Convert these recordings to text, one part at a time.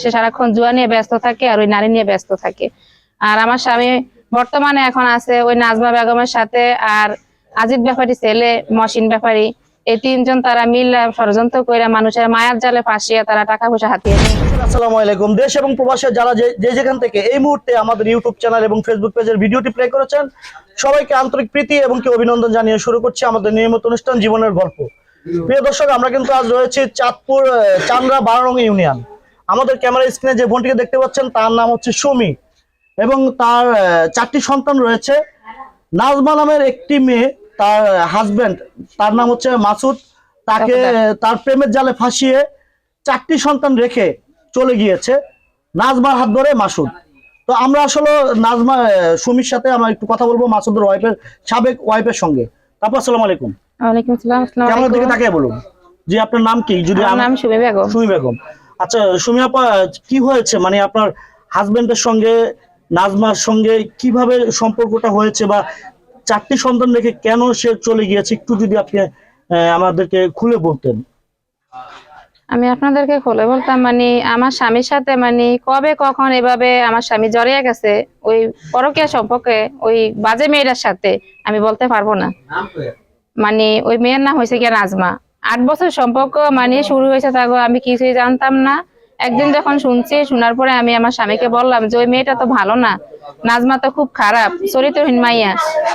সে সারাক্ষণ জুয়া নিয়ে ব্যস্ত থাকে আর ওই নারী নিয়ে ব্যস্ত থাকে। আর আমার স্বামী বর্তমানে এখন আছে ওই নাজমা বেগমের সাথে আর আজিদ ব্যাপারী ছেলে, মহসিন ব্যাপারী। এই তিনজন তারা মিল ষড়যন্ত্র করে মানুষের মায়ার জালে ফাঁসিয়ে তারা টাকা পয়সা হাতিয়ে আসসালামু আলাইকুম। দেশ এবং প্রবাসে যারা যে যেখান থেকে এই মুহূর্তে আমাদের ইউটিউব চ্যানেল এবং ফেসবুক পেজের ভিডিওটি প্লে করেছেন, সবাইকে আন্তরিক প্রীতি এবং কি অভিনন্দন জানিয়ে শুরু করছি আমাদের নিয়মিত অনুষ্ঠান জীবনের গল্প। প্রিয় দর্শক, আমরা কিন্তু আজ রয়েছি চাঁদপুর চান্দ্রা বারোরং ইউনিয়ন। আমাদের ক্যামেরা স্ক্রিনে যে বোনটিকে দেখতে পাচ্ছেন তার নাম হচ্ছে সুমি এবং তার চারটি সন্তান রয়েছে। নাজমা নামের একটি মেয়ে তার হাজবেন্ড তার নাম হচ্ছে মাসুদ। তাকে তার প্রেমের জালে ফাঁসিয়ে চারটি সন্তান রেখে চলে গিয়েছে নাজমার হাত ধরে মাসুদ। তো আমরা আসলে নাজমা সুমির সাথে আমরা একটু কথা বলব মাসুদের ওয়াইফের সাবেক ওয়াইফের সঙ্গে। তারপর আসসালামু আলাইকুম। ওয়ালাইকুম আসসালাম কেমন দিকে আলাইকুম। তাকিয়ে বলুন? জি আপনার নাম কি? যদি নাম সুমি বেগম। সুমি বেগম। আচ্ছা সুমি আপা কি হয়েছে? মানে আপনার হাজবেন্ডের সঙ্গে নাজমার সঙ্গে কীভাবে সম্পর্কটা হয়েছে বা চারটি সন্তান রেখে কেন সে চলে গিয়েছে? একটু যদি আপনি আমাদেরকে খুলে বলতেন। আমি আপনাদেরকে খুলে বলতাম মানে আমার স্বামীর সাথে মানে কবে কখন এভাবে আমার স্বামী জড়িয়ে গেছে ওই পরকীয়া সম্পর্কে ওই বাজে মেয়েটার সাথে আমি বলতে পারব না। মানে ওই মেয়ের নাম হয়েছে গিয়ে নাজমা। আট বছর সম্পর্ক মানে শুরু হয়েছে তাগো আমি কিছুই জানতাম না। একদিন যখন শুনছি শোনার পরে আমি আমার স্বামীকে বললাম যে ওই মেয়েটা তো ভালো না নাজমা তো খুব খারাপ চরিত্রহীন মাইয়া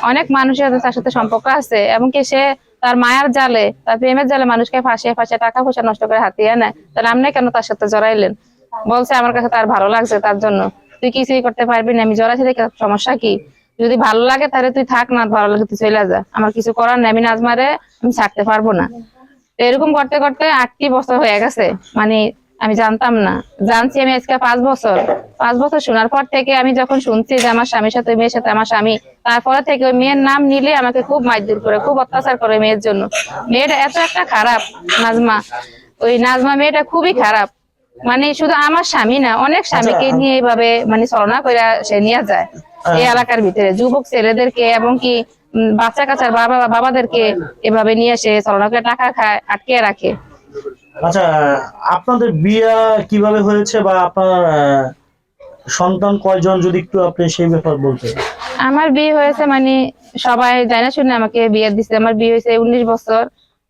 অনেক মানুষের সাথে তার সাথে সম্পর্ক আছে এমনকি সে তার মায়ার জালে তার প্রেমের জালে মানুষকে ফাঁসিয়ে ফাঁসিয়ে টাকা পয়সা নষ্ট করে হাতিয়ে নেয় তাহলে আপনি কেন তার সাথে জড়াইলেন? বলছে আমার কাছে তার ভালো লাগছে তার জন্য। তুই কিছুই করতে পারবি না আমি জড়াইছি দেখে সমস্যা কি? যদি ভালো লাগে তাহলে তুই থাক না ভালো লাগে তুই চলে যা। আমার কিছু করার নেই আমি নাজমারে আমি ছাড়তে পারব না। এরকম করতে করতে আটটি বছর হয়ে গেছে। মানে আমি জানতাম না। জানছি আমি আজকে পাঁচ বছর। পাঁচ বছর শোনার পর থেকে আমি যখন শুনছি যে আমার স্বামীর সাথে মেয়ের সাথে আমার স্বামী তারপরে থেকে ওই মেয়ের নাম নিলে আমাকে খুব মারধর করে খুব অত্যাচার করে মেয়ের জন্য। মেয়েটা এত একটা খারাপ নাজমা। ওই নাজমা মেয়েটা খুবই খারাপ। মানে শুধু আমার স্বামী না অনেক স্বামীকে আচ্ছা। নিয়ে এইভাবে মানে ছলনা করে সে নিয়ে যায়। এই এলাকার ভিতরে যুবক ছেলেদেরকে এবং কি বাচ্চা কাচ্চার বাবা বাবাদেরকে এভাবে নিয়ে এসে ছলনা করে টাকা খায় আটকে রাখে। আচ্ছা আপনাদের বিয়ে কীভাবে হয়েছে বা আপনার সন্তান কয়জন যদি একটু আপনি সেই ব্যাপার বলতেন? আমার বিয়ে হয়েছে মানে সবাই জানা শুনে আমাকে বিয়ে দিছে। আমার বিয়ে হয়েছে উনিশ বছর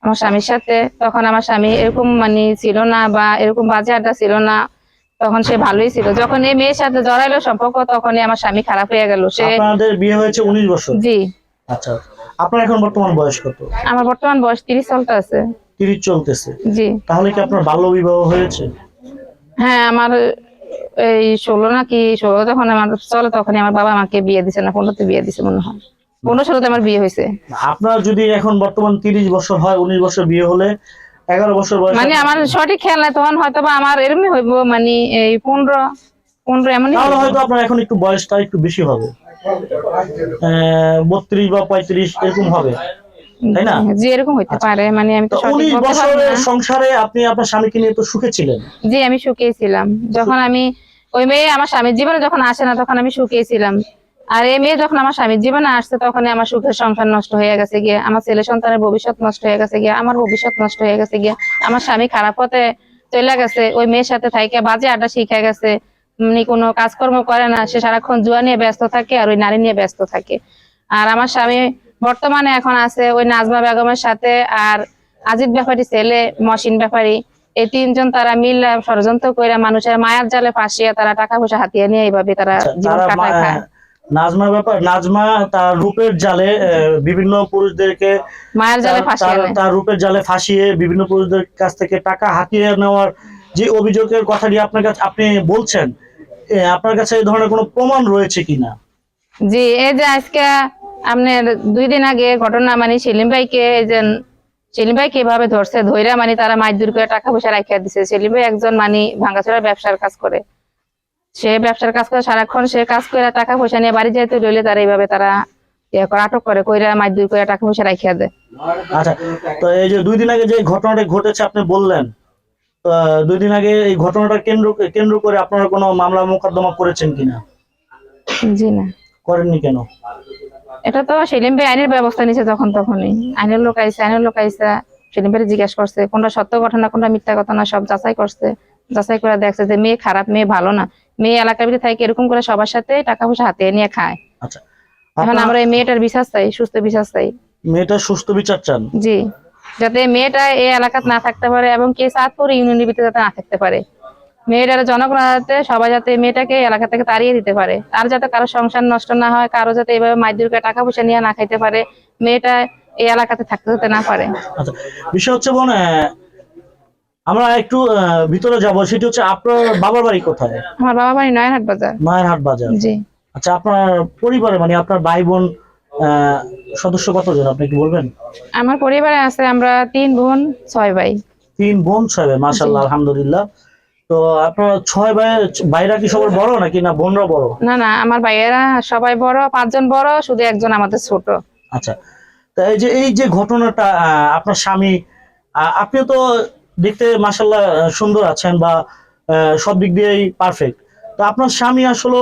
আমার স্বামীর সাথে। তখন আমার স্বামী এরকম মানে ছিল না বা এরকম বাজে আড্ডা ছিল না। তখন সে ভালোই ছিল। যখন এই মেয়ের সাথে জড়াইলো সম্পর্ক তখনই আমার স্বামী খারাপ হয়ে গেল। সে আপনাদের বিয়ে হয়েছে উনিশ বছর? জি। আচ্ছা আপনার এখন বর্তমান বয়স কত? আমার বর্তমান বয়স তিরিশ চলতে আছে। তিরিশ চলতেছে। জি। তাহলে কি আপনার বাল্য বিবাহ হয়েছে? হ্যাঁ আমার এই ষোলো নাকি ষোলো যখন আমার চলে তখনই আমার বাবা আমাকে বিয়ে দিছে না পনেরোতে বিয়ে দিছে মনে হয়। পনেরো ষোলোতে আমার বিয়ে হয়েছে। আপনার যদি এখন বর্তমান তিরিশ বছর হয় উনিশ বছর বিয়ে হলে এগারো বছর বয়স মানে আমার সঠিক খেয়াল নাই তখন হয়তো বা আমার এরমই হইব মানে এই পনেরো পনেরো এমনই হয়তো আপনার এখন একটু বয়সটা একটু বেশি হবে। বত্রিশ বা পঁয়ত্রিশ এরকম হবে তাই না? জি এরকম হইতে পারে মানে আমি তো সঠিক বছরের সংসারে আপনি আপনার স্বামীকে নিয়ে তো সুখে ছিলেন জি আমি সুখেই ছিলাম যখন আমি ওই মেয়ে আমার স্বামীর জীবনে যখন আসে না তখন আমি সুখেই ছিলাম আর এই মেয়ে যখন আমার স্বামীর জীবনে আসছে তখন আমার সুখের সংসার নষ্ট হয়ে গেছে গিয়ে আমার ছেলে সন্তানের ভবিষ্যৎ নষ্ট হয়ে গেছে গিয়ে আমার ভবিষ্যৎ নষ্ট হয়ে গেছে গিয়ে আমার স্বামী খারাপ পথে চলে গেছে ওই মেয়ের সাথে থাইকে বাজে আড্ডা শিখে গেছে কোনো কাজকর্ম করে না সে সারাক্ষণ জুয়া নিয়ে ব্যস্ত থাকে আর ওই নারী নিয়ে ব্যস্ত থাকে। আর আমার স্বামী বর্তমানে এখন আছে ওই নাজমা বেগমের সাথে আর আজিদ ব্যাপারী ছেলে মহসিন ব্যাপারী। এই তিনজন তারা মিল ষড়যন্ত্র করে মানুষের মায়ার জালে ফাঁসিয়ে তারা টাকা পয়সা হাতিয়ে নিয়ে এইভাবে তারা আচ্ছা, জীবন কাটায়। খায় নাজমা ব্যাপার নাজমা তার রূপের জালে বিভিন্ন পুরুষদেরকে মায়ের জালে ফাঁসিয়ে তার- রূপের জালে ফাঁসিয়ে বিভিন্ন পুরুষদের কাছ থেকে টাকা হাতিয়ে নেওয়ার যে অভিযোগের কথাটি আপনার কাছে আপনি বলছেন আপনার কাছে এই ধরনের কোনো প্রমাণ রয়েছে কিনা? জি এই যে আজকে আপনার দুই দিন আগে ঘটনা মানে সেলিম ভাইকে এই যে সেলিম ভাইকে এভাবে ধরছে ধইরা মানে তারা মাইদুর করে টাকা পয়সা রাখিয়া দিছে। সেলিম ভাই একজন মানে ভাঙ্গাচোরা ব্যবসার কাজ করে। সে ব্যবসার কাজ করে সারাক্ষণ সে কাজ করে টাকা পয়সা নিয়ে বাড়ি যাইতে রইলে তারা এইভাবে তারা ইয়ে করে আটক করে কইরা মাইদুর করে টাকা পয়সা রাখিয়া দেয়। আচ্ছা তো এই যে দুই দিন আগে যে ঘটনাটা ঘটেছে আপনি বললেন দুই দিন আগে এই ঘটনাটা কেন্দ্র কেন্দ্র করে আপনারা কোনো মামলা মোকদ্দমা করেছেন কিনা? জি না। করেননি কেন? এটা তো সেলিম ভাই আইনের ব্যবস্থা নিছে তখন তখনই। আইনের লোক আইসে আইনের লোক আইসা সেলিম ভাই জিজ্ঞাসা করছে কোনটা সত্য ঘটনা কোনটা মিথ্যা ঘটনা সব যাচাই করছে। যাচাই করে দেখছে যে মেয়ে খারাপ মেয়ে ভালো না। মেয়ে এলাকার ভিতরে থাকে এরকম করে সবার সাথে টাকা পয়সা হাতে নিয়ে খায়। আচ্ছা। এখন আমরা এই মেয়েটার বিশ্বাস চাই সুস্থ বিশ্বাস চাই। মেয়েটার সুস্থ বিচার চান? জি। যাতে মেয়েটা এই এলাকাতে না থাকতে পারে এবং কে চাঁদপুর ইউনিয়নের ভিতরে যাতে না থাকতে পারে। মেয়েটার জনগণ যাতে সবাই যাতে মেয়েটাকে এলাকা থেকে তাড়িয়ে দিতে পারে। আর যাতে কারও সংসার নষ্ট না হয় কারও যাতে এভাবে মাইদুর করে টাকা পয়সা নিয়ে না খাইতে পারে মেয়েটা এই এলাকাতে থাকতে যেতে না পারে। আচ্ছা বিষয় হচ্ছে বোন আমরা একটু ভিতরে যাব সেটি হচ্ছে আপনার বাবার বাড়ি কোথায়? আমার বাবা বাড়ি নয়নহাট বাজার। মায়েরহাট বাজার। জি। আচ্ছা আপনার পরিবারে মানে আপনার ভাই বোন সদস্য কতজন আপনি কি বলবেন? আমার পরিবারে আছে আমরা তিন বোন ছয় ভাই। তিন বোন ছয় ভাই মাশাল্লাহ আলহামদুলিল্লাহ। তো আপনার ছয় ভাই ভাইরা কি সবার বড় নাকি না বোনরা বড়? না না আমার ভাইয়েরা সবাই বড় পাঁচজন বড় শুধু একজন আমাদের ছোট। আচ্ছা তা এই যে এই যে ঘটনাটা আহ, আপনার স্বামী আহ, আপনিও তো দেখতে মাসাল্লাহ সুন্দর আছেন বা সব দিক দিয়েই পারফেক্ট তো আপনার স্বামী আসলে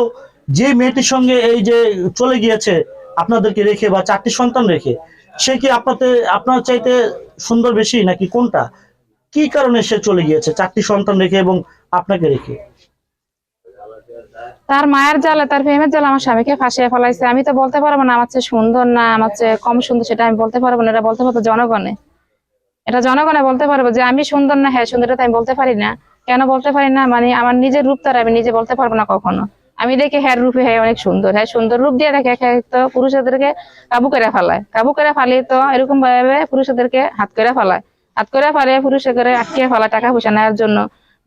যে মেয়েটির সঙ্গে এই যে চলে গিয়েছে আপনাদেরকে রেখে বা চারটি সন্তান রেখে, সে কি আপনাদের আপনার চাইতে সুন্দর বেশি নাকি কোনটা? কি কারণে সে চলে গিয়েছে চারটি সন্তান রেখে এবং আপনাকে রেখে? তার মায়ের জালে, তার প্রেমের জালে আমার স্বামীকে ফাঁসিয়ে ফেলাইছে। আমি তো বলতে পারব না, আমার সুন্দর না, আমার চেয়ে কম সুন্দর সেটা আমি বলতে পারব না, এটা বলতে পারব জনগণে। এটা জনগণে বলতে পারব যে আমি সুন্দর না হ্যাঁ সুন্দর আমি বলতে পারি না। কেন বলতে পারি না? মানে আমার নিজের রূপ তার আমি নিজে বলতে পারব না কখনো। আমি দেখি হ্যাঁ রূপে হ্যাঁ অনেক সুন্দর। হ্যাঁ সুন্দর রূপ দিয়ে দেখে তো পুরুষদেরকে কাবু করে ফেলায়। কাবু করে ফালিয়ে তো এরকম ভাবে পুরুষদেরকে হাত করে ফেলায়। হাত করে ফালিয়ে পুরুষে করে আটকে ফেলায় টাকা পয়সা নেওয়ার জন্য।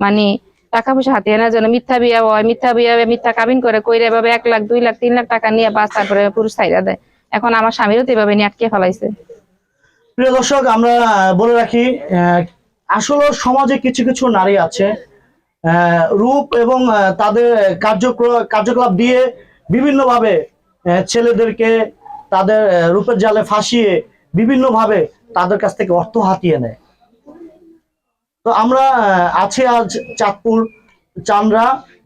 মানে টাকা পয়সা হাতিয়ে নেওয়ার জন্য মিথ্যা বিয়া হয়, মিথ্যা বিয়া মিথ্যা কাবিন করে কইরে এভাবে এক লাখ, দুই লাখ, তিন লাখ টাকা নিয়ে বাস তারপরে পুরুষ ছাইরা দেয়। এখন আমার স্বামীরও তো এভাবে নিয়ে আটকে ফেলাইছে। প্রিয় দর্শক, আমরা বলে রাখি আসলে সমাজে কিছু কিছু নারী আছে রূপ এবং তাদের কার্যক্রম কার্যকলাপ দিয়ে বিভিন্নভাবে ছেলেদেরকে তাদের রূপের জালে ফাঁসিয়ে বিভিন্নভাবে তাদের কাছ থেকে অর্থ হাতিয়ে নেয়। তো আমরা আছি আজ চাঁদপুর চান্দ্রা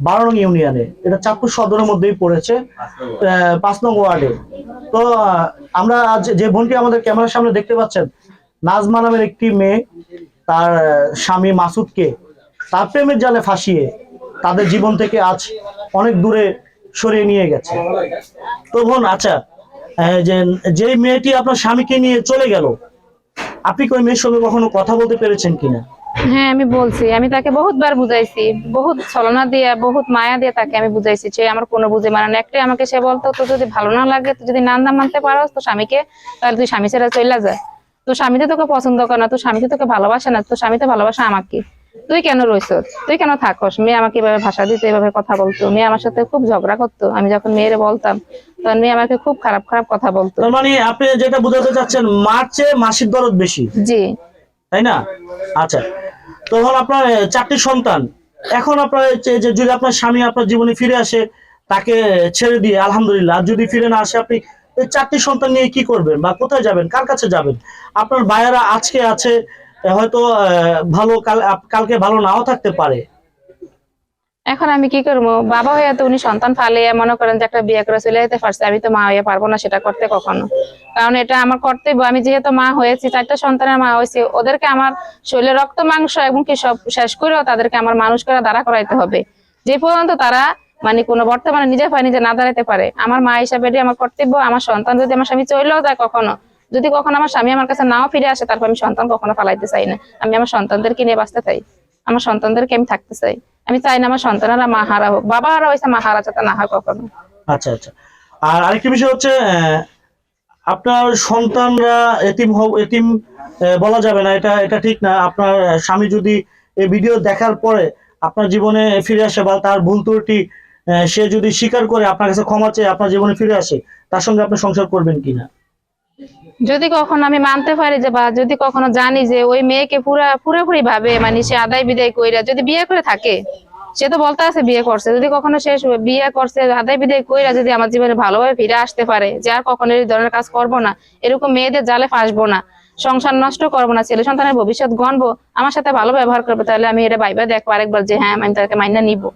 বারো ইউনিয়নে। এটা চাঁদপুর সদরের মধ্যেই পড়েছে পাঁচ নং ওয়ার্ডে। তো আমরা আজ যে বোনটি আমাদের ক্যামেরার সামনে দেখতে পাচ্ছেন, নাজমা নামের একটি মেয়ে, তার স্বামী মাসুদকে তার প্রেমের জালে ফাঁসিয়ে তাদের জীবন থেকে আজ অনেক দূরে সরিয়ে নিয়ে গেছে। তো বোন আচ্ছা যে মেয়েটি আপনার স্বামীকে নিয়ে চলে গেল, আপনি কি ওই মেয়ের সঙ্গে কখনো কথা বলতে পেরেছেন কিনা? হ্যাঁ আমি বলছি। আমি তাকে বহুতবার বুঝাইছি। বহুত ছলনা দিয়ে, বহুত মায়া দিয়ে তাকে আমি বুঝাইছি। সে আমার কোনো বুঝে মানে একটাই আমাকে সে বলতো তো যদি ভালো না লাগে, তুই যদি না না মানতে পারো তো স্বামীকে, তাহলে তুই স্বামী ছেড়ে চলে যা। তো স্বামী তো তোকে পছন্দ করে না তো স্বামী তো তোকে ভালোবাসে না তো স্বামী তো ভালোবাসে আমাকে। তুই কেন রইছ তুই কেন থাকস? মেয়ে আমাকে এভাবে ভাষা দিতে এভাবে কথা বলতো। মেয়ে আমার সাথে খুব ঝগড়া করতো। আমি যখন মেয়েরে বলতাম তখন মেয়ে আমাকে খুব খারাপ খারাপ কথা বলতো। মানে আপনি যেটা বোঝাতে চাচ্ছেন মার চেয়ে মাসির দরদ বেশি। জি। তাই না? আচ্ছা। তখন আপনার চারটি সন্তান। এখন আপনার যে- যদি আপনার স্বামী আপনার জীবনে ফিরে আসে তাকে ছেড়ে দিয়ে আলহামদুলিল্লাহ। আর যদি ফিরে না আসে আপনি চারটি সন্তান নিয়ে কি করবেন বা কোথায় যাবেন? কার কাছে যাবেন? আপনার ভাইয়েরা আজকে আছে হয়তো ভালো কাল কালকে ভালো নাও থাকতে পারে। এখন আমি কি করব? বাবা হয়ে তো উনি সন্তান ফালিয়ে মনে করেন যে একটা বিয়ে করে চলে যেতে পারছে। আমি তো মা হয়ে পারব না সেটা করতে কখনো। কারণ এটা আমার কর্তব্য। আমি যেহেতু মা হয়েছি চারটা সন্তানের মা হয়েছি। ওদেরকে আমার শরীরে রক্ত, মাংস এবং কি সব শেষ করেও তাদেরকে আমার মানুষ করে দাঁড়া করাইতে হবে। যে পর্যন্ত তারা মানে কোনো বর্তমানে নিজের পায়ে নিজে না দাঁড়াতে পারে। আমার মা হিসাবে আমার কর্তব্য। আমার সন্তান যদি আমার স্বামী চলেও যায় কখনো যদি কখনো আমার স্বামী আমার কাছে নাও ফিরে আসে, তারপর আমি সন্তান কখনো ফালাইতে চাই না। আমি আমার সন্তানদেরকে নিয়ে বাঁচতে চাই। আমার সন্তানদেরকে আমি থাকতে চাই। আমি চাই না আমার সন্তানেরা মা হারা হোক। বাবা হারা হয়েছে মা হারা যাতে না হয় কখনো। আচ্ছা আচ্ছা। আর আরেকটি বিষয় হচ্ছে আপনার সন্তানরা এতিম হোক এতিম বলা যাবে না। এটা এটা ঠিক না। আপনার স্বামী যদি এই ভিডিও দেখার পরে আপনার জীবনে ফিরে আসে বা তার ভুল ত্রুটি সে যদি স্বীকার করে আপনার কাছে ক্ষমা চেয়ে আপনার জীবনে ফিরে আসে, তার সঙ্গে আপনি সংসার করবেন কিনা? যদি কখনো আমি মানতে পারি যে, বা যদি কখনো জানি যে, ওই মেয়েকে পুরা, পুরোপুরি ভাবে মানে সে আদায় বিদায় কইরা যদি বিয়ে করে থাকে, সে তো বলতে আছে বিয়ে করছে। যদি কখনো সে বিয়ে করছে, আদায় বিদায় কইরা যদি আমার জীবনে ভালোভাবে ফিরে আসতে পারে, যে আর কখনো এই ধরনের কাজ করব না, এরকম মেয়েদের জালে ফাঁসবো না, সংসার নষ্ট করব না, ছেলে সন্তানের ভবিষ্যৎ গণবো, আমার সাথে ভালো ব্যবহার করবে, তাহলে আমি এটা ভাইবা দেখব আরেকবার যে হ্যাঁ আমি তাকে মাইনা নিবো।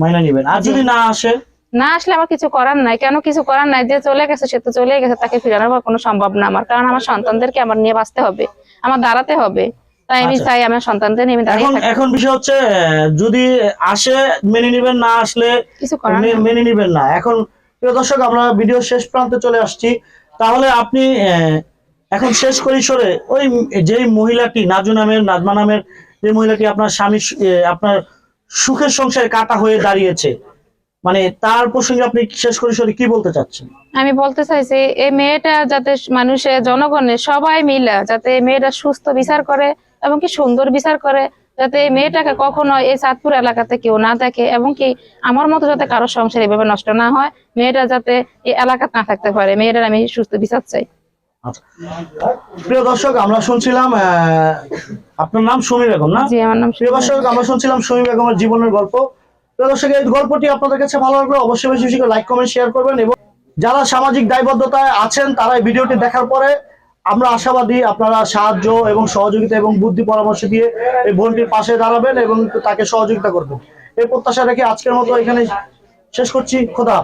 মাইনা নিবেন। আর যদি না আসে? না আসলে আমার কিছু করার নাই। কেন কিছু করার নাই? যে চলে গেছে সে তো চলে গেছে তাকে ফিরানোর কোনো সম্ভব না আমার। কারণ আমার সন্তানদেরকে আমার নিয়ে বাঁচতে হবে আমার দাঁড়াতে হবে। তাই আমি আচ্ছা। চাই আমার সন্তানদের নিয়ে দাঁড়িয়ে এখন এখন বিষয় হচ্ছে যদি আসে মেনে নিবেন না আসলে কিছু করার মেনে নিবেন না। এখন প্রিয় দর্শক আমরা ভিডিও শেষ প্রান্তে চলে আসছি। তাহলে আপনি আহ, এখন শেষ পরিসরে ওই যেই মহিলাটি নাজু নামের নাজমা নামের যে মহিলাটি আপনার স্বামী আপনার সুখের সংসারে কাটা হয়ে দাঁড়িয়েছে মানে তার প্রসঙ্গে আপনি শেষ পরিসরে কি বলতে চাচ্ছেন? আমি বলতে চাইছি এই মেয়েটা যাতে মানুষের জনগণের সবাই মিলে যাতে এই মেয়েটা সুস্থ বিচার করে এবং কি সুন্দর বিচার করে যাতে এই মেয়েটাকে কখনো এই চাঁদপুর এলাকাতে কেউ না দেখে এবং কি আমার মতো যাতে কারও সংসার এভাবে নষ্ট না হয় মেয়েটা যাতে এই এলাকাতে না থাকতে পারে মেয়েটার আমি সুস্থ বিচার চাই। আচ্ছা। প্রিয় দর্শক আমরা শুনছিলাম আপনার নাম সুমি বেগম না? জি আমার নাম প্রিয় দর্শক আমরা শুনছিলাম সুমি বেগমের জীবনের গল্প। দর্শক, এই গল্পটি আপনাদের কাছে ভালো লাগলে অবশ্যই বেশি বেশি লাইক কমেন্ট শেয়ার করবেন এবং যারা সামাজিক দায়বদ্ধতায় আছেন, তারা এই ভিডিওটি দেখার পরে আমরা আশাবাদী আপনারা সাহায্য এবং সহযোগিতা এবং বুদ্ধি পরামর্শ দিয়ে এই বোনটির পাশে দাঁড়াবেন এবং তাকে সহযোগিতা করবেন এই প্রত্যাশা রেখে আজকের মতো এখানে শেষ করছি খোদা।